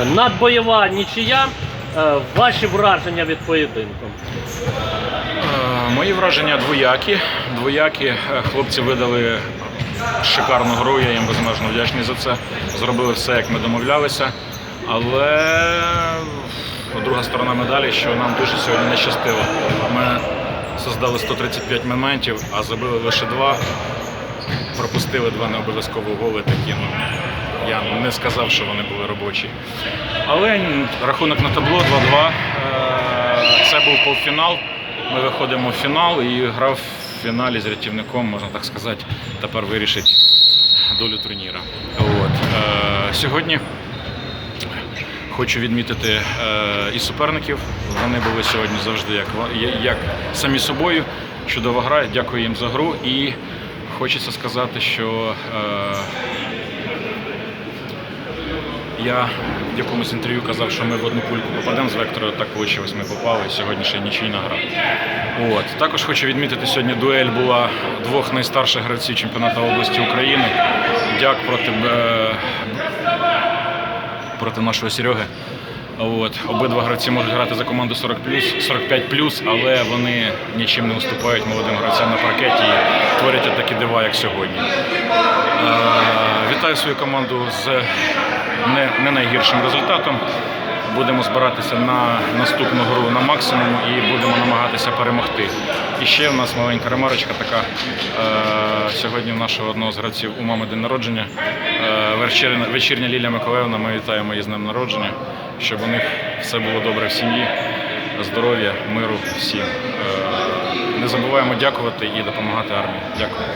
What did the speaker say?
Е, Надбойова нічия. Е, Ваші враження від поєдинку. Е, Мої враження двоякі. Двоякі хлопці видали шикарну гру, я їм безмежно вдячний за це. Зробили все, як ми домовлялися. Але друга сторона медалі, що нам дуже сьогодні не щастило. Ми создали 135 моментів, а забили лише два. Пропустили два необов'язкові голи такі. Ну, я не сказав, що вони були робочі. Але рахунок на табло 2-2. Е, Це був полуфінал. Ми виходимо в фінал і гра в фіналі з рятівником, можна так сказати, тепер вирішить долю турніра. От. Е, Сьогодні хочу відмітити е, і суперників. Вони були сьогодні завжди як, як самі собою. Чудова гра. Дякую їм за гру. І хочеться сказати, що е, я в якомусь інтерв'ю казав, що ми в одну пульку попадемо з вектору, так вийшло, ми попали, і сьогодні ще нічийна гра. От. Також хочу відмітити, сьогодні дуель була двох найстарших гравців чемпіонату області України. Дяк проти, е, проти нашого Сереги. От. Обидва гравці можуть грати за команду 40 45 але вони нічим не уступають молодим гравцям на паркеті і творять такі дива, як сьогодні. Е, Вітаю свою команду з не, не найгіршим результатом. Будемо збиратися на наступну гру на максимум і будемо намагатися перемогти. І ще в нас маленька ремарочка така. Е, сьогодні в нашого одного з гравців у мами день народження. Е, вечірня, Лілія Миколаївна, ми вітаємо її з днем народження, щоб у них все було добре в сім'ї, здоров'я, миру всім. Е, не забуваємо дякувати і допомагати армії. Дякую.